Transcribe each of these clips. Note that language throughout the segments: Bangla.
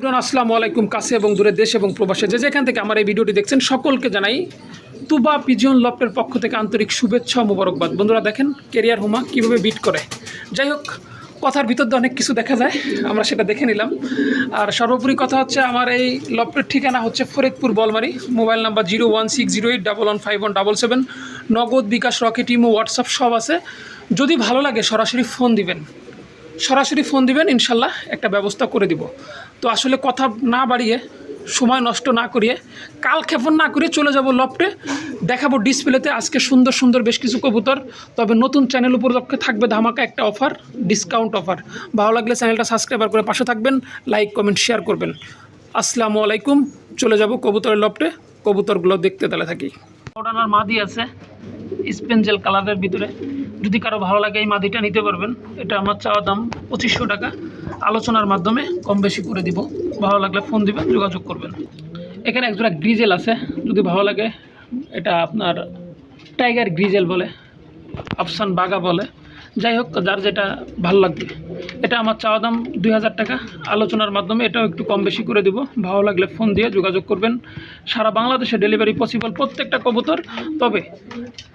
এভরিওয়ান, আসসালামু আলাইকুম, কাছে এবং দূরে দেশ এবং প্রবাসে। যে যেখান থেকে আমার এই ভিডিওটি দেখছেন, সকলকে জানাই তুবা পিজিয়ন লফটের পক্ষ থেকে আন্তরিক শুভেচ্ছা মোবারকবাদ। বন্ধুরা, দেখেন কেরিয়ার হুমা কীভাবে বিট করে। যাই হোক, কথার ভিতর দিয়ে অনেক কিছু দেখা যায়, আমরা সেটা দেখে নিলাম। আর সর্বোপরি কথা হচ্ছে, আমার এই লফটের ঠিকানা হচ্ছে Faridpur Bolmari. Mobile number zero one six zero eight double one five one double seven. Nagad bKash Rocket, imo, WhatsApp সব আছে। যদি ভালো লাগে, সরাসরি ফোন দিবেন। সরাসরি ফোন দিবেন, ইনশাল্লাহ একটা ব্যবস্থা করে দিব। তো আসলে কথা না বাড়িয়ে, সময় নষ্ট না করিয়ে, কাল ক্ষেপণ না করিয়ে চলে যাব লফটে। দেখাবো ডিসপ্লেতে আজকে সুন্দর সুন্দর বেশ কিছু কবুতর। তবে নতুন চ্যানেল উপলক্ষে থাকবে ধামাকা একটা অফার ডিসকাউন্ট অফার ভালো লাগলে চ্যানেলটা সাবস্ক্রাইবার করে পাশে থাকবেন লাইক কমেন্ট শেয়ার করবেন। আসসালামু আলাইকুম, চলে যাব কবুতরের লফটে। কবুতরগুলো দেখতে তাহলে থাকি। ওড়ানার মাদি আছে। স্পেঞ্জেল কালারের ভিতরে। যদি কারও ভালো লাগে এই মাদিটা নিতে পারবেন। এটা আমার চাওয়া দাম পঁচিশশো টাকা। আলোচনার মাধ্যমে কম বেশি করে দিব। ভালো লাগলে ফোন দিবেন, যোগাযোগ করবেন। এখানে একজোড়া গ্রিজেল আছে। যদি ভালো লাগে, এটা আপনার টাইগার গ্রিজেল বলে আফসান বাগা বলে। যাই হোক, যার যেটা ভালো লাগবে। এটা আমার চাওয়া দাম দুই হাজার টাকা। আলোচনার মাধ্যমে এটাও একটু কম বেশি করে দিব। ভালো লাগলে ফোন দিয়ে যোগাযোগ করবেন। সারা বাংলাদেশে ডেলিভারি পসিবল প্রত্যেকটা কবুতর। তবে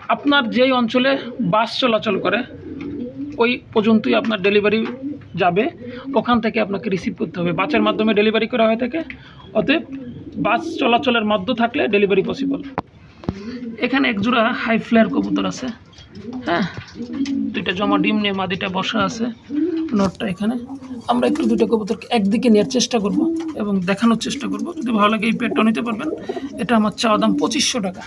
আপনার যেই অঞ্চলে বাস চলাচল করে, ওই পর্যন্তই আপনার ডেলিভারি যাবে। ওখান থেকে আপনাকে রিসিভ করতে হবে। বাসের মাধ্যমে ডেলিভারি করা হয়ে থাকে। অতএব বাস চলাচলের মধ্য থাকলে ডেলিভারি পসিবল। এখানে একজোড়া হাই ফ্লেয়ার কবুতর আছে। হ্যাঁ। দুইটা জমা ডিম নিয়ে মাদিটা বসা আছে, নটটা এখানে। আমরা একটু দুটো কবুতরকে একদিকে নেওয়ার চেষ্টা করব এবং দেখানোর চেষ্টা করব। যদি ভালো লাগে এই পেটটা নিতে পারবেন। এটা আমার চাওয়া দাম পঁচিশশো টাকা।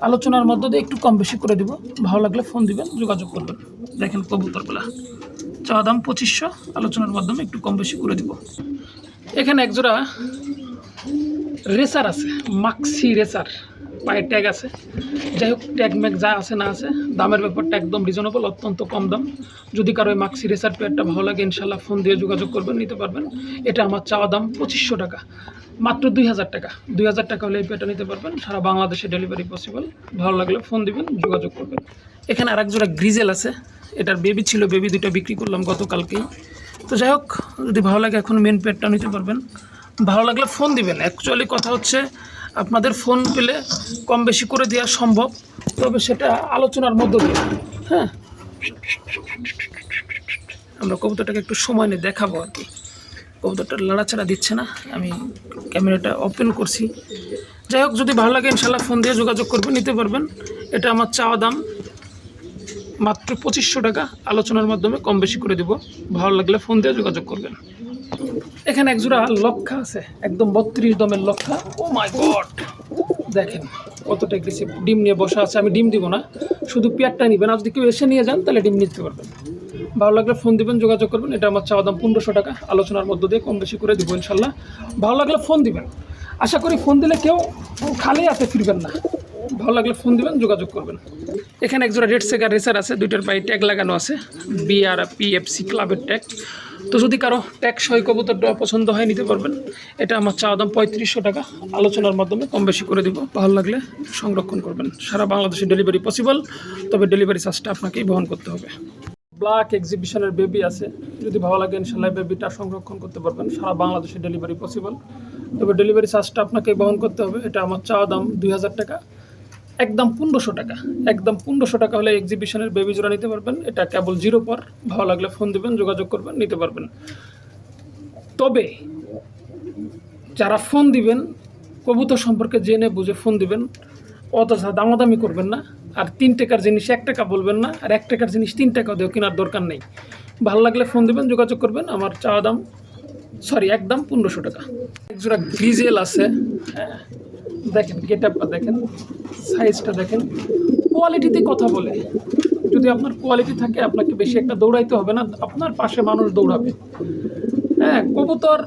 আলোচনার মধ্য দিয়ে একটু কম বেশি করে দিব। ভালো লাগলে ফোন দিবেন, যোগাযোগ করবেন। দেখেন কবুতরগুলা। চাওয়া দাম পঁচিশশো, আলোচনার মাধ্যমে একটু কম বেশি করে দিব। এখানে একজোড়া রেসার আছে, মাক্সি রেসার। পায়ের ট্যাগ আছে। যাই হোক ট্যাগ ম্যাগ যা আছে না আছে, দামের ব্যাপারটা একদম রিজনেবল অত্যন্ত কম দাম। যদি কারও এই মাক্সি রেসার পেয়ারটা ভালো লাগে ইনশাল্লাহ ফোন দিয়ে যোগাযোগ করবেন, নিতে পারবেন। এটা আমার চাওয়া দাম পঁচিশশো টাকা। মাত্র দুই হাজার টাকা। দুই হাজার টাকা হলে এই পেয়ারটা নিতে পারবেন। সারা বাংলাদেশে ডেলিভারি পসিবল ভালো লাগলে ফোন দিবেন, যোগাযোগ করবেন। এখানে আরেক জোড়া গ্রিজেল আছে। এটার বেবি ছিল বেবি দুটো বিক্রি করলাম গতকালকেই। তো যাই হোক, যদি ভালো লাগে এখন মেন পেয়ারটা নিতে পারবেন। ভালো লাগলে ফোন দিবেন। অ্যাকচুয়ালি কথা হচ্ছে আপনাদের ফোন পেলে কম বেশি করে দেওয়া সম্ভব, তবে সেটা আলোচনার মধ্য দিয়ে। হ্যাঁ? আমরা কবুতরটাকে একটু সময় নিয়ে দেখাবো আর কি। কবুতরটা লাড়াচাড়া দিচ্ছে না, আমি ক্যামেরাটা ওপেন করছি। যাই হোক, যদি ভালো লাগে ইনশাল্লাহ ফোন দিয়ে যোগাযোগ করবেন, নিতে পারবেন। এটা আমার চাওয়া দাম, মাত্র পঁচিশশো টাকা। আলোচনার মাধ্যমে কম বেশি করে দিব। ভালো লাগলে ফোন দিয়ে যোগাযোগ করবেন। এখানে একজোড়া লক্ষা আছে, একদম বত্রিশ দমের লক্ষা। ও মাই গড দেখেন কতটা এগ্রেসিভ ডিম নিয়ে বসা আছে, আমি ডিম দিব না, শুধু পেয়ারটা নিবেন। আর যদি কেউ এসে নিয়ে যান, তাহলে ডিম নিতে পারবেন। ভালো লাগলে ফোন দিবেন, যোগাযোগ করবেন। এটা আমার চাওয়া দাম পনেরোশো টাকা। আলোচনার মধ্য দিয়ে কম বেশি করে দিব ইনশাল্লাহ। ভালো লাগলে ফোন দিবেন। আশা করি ফোন দিলে কেউ খালি হাতে ফিরবেন না। ভালো লাগলে ফোন দিবেন, যোগাযোগ করবেন। এখানে একজোড়া রেড সেকার রেসার আছে, দুইটার পায়ে ট্যাগ লাগানো আছে। বিআর পিএফসি ক্লাবের ট্যাগ তো যদি কারও ট্যাগ সই কবুতরটা পছন্দ হয়, নিতে পারবেন। এটা আমার চাওয়া দাম পঁয়ত্রিশশো টাকা। আলোচনার মাধ্যমে কম বেশি করে দিব। ভালো লাগলে সংরক্ষণ করবেন। সারা বাংলাদেশে ডেলিভারি পসিবল তবে ডেলিভারি চার্জটা আপনাকেই বহন করতে হবে। ব্ল্যাক এক্সিবিশনের বেবি আছে। যদি ভালো লাগে ইনশাল্লাহ বেবিটা সংরক্ষণ করতে পারবেন। সারা বাংলাদেশে ডেলিভারি পসিবল তবে ডেলিভারি চার্জটা আপনাকে বহন করতে হবে। এটা আমার চাওয়া দাম দুই হাজার টাকা। একদম পনেরোশো টাকা। একদম পনেরোশো টাকা হলে এক্সিবিশনের বেবি জোড়া নিতে পারবেন। এটা কেবল জিরো পর। ভালো লাগলে ফোন দিবেন, যোগাযোগ করবেন, নিতে পারবেন। তবে যারা ফোন দিবেন, কবুতর সম্পর্কে জেনে বুঝে ফোন দিবেন অতটা দামাদামি করবেন না। আর তিন টাকার জিনিস এক টাকা বলবেন না, আর এক টাকার জিনিস তিন টাকা দিয়েও কেনার দরকার নেই। ভালো লাগলে ফোন দিবেন, যোগাযোগ করবেন। আমার চাওয়া দাম সরি একদম পনেরোশো টাকা। একজোড়া গ্রিজেল আছে হ্যাঁ। দেখেন গেট আপটা দেখেন সাইজটা দেখেন কোয়ালিটিতে কথা বলে। যদি আপনার কোয়ালিটি থাকে, আপনাকে বেশি একটা দৌড়াইতে হবে না, আপনার পাশে মানুষ দৌড়াবে। হ্যাঁ কবুতর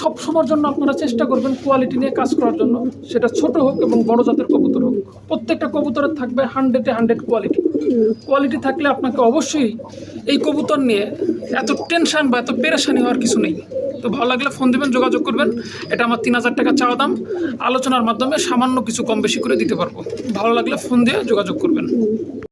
সব সময়ের জন্য আপনারা চেষ্টা করবেন কোয়ালিটি নিয়ে কাজ করার জন্য। সেটা ছোট হোক এবং বড় জাতের কবুতর হোক। প্রত্যেকটা কবুতরের থাকবে হান্ড্রেডে হান্ড্রেড কোয়ালিটি কোয়ালিটি থাকলে আপনাকে অবশ্যই এই কবুতর নিয়ে এত টেনশন বা এত পেরেশানি হওয়ার কিছু নেই। তো ভালো লাগলে ফোন দেবেন, যোগাযোগ করবেন। এটা আমার তিন হাজার টাকা চাওয়া দাম। আলোচনার মাধ্যমে সামান্য কিছু কম বেশি করে দিতে পারব। ভালো লাগলে ফোন দিয়ে যোগাযোগ করবেন।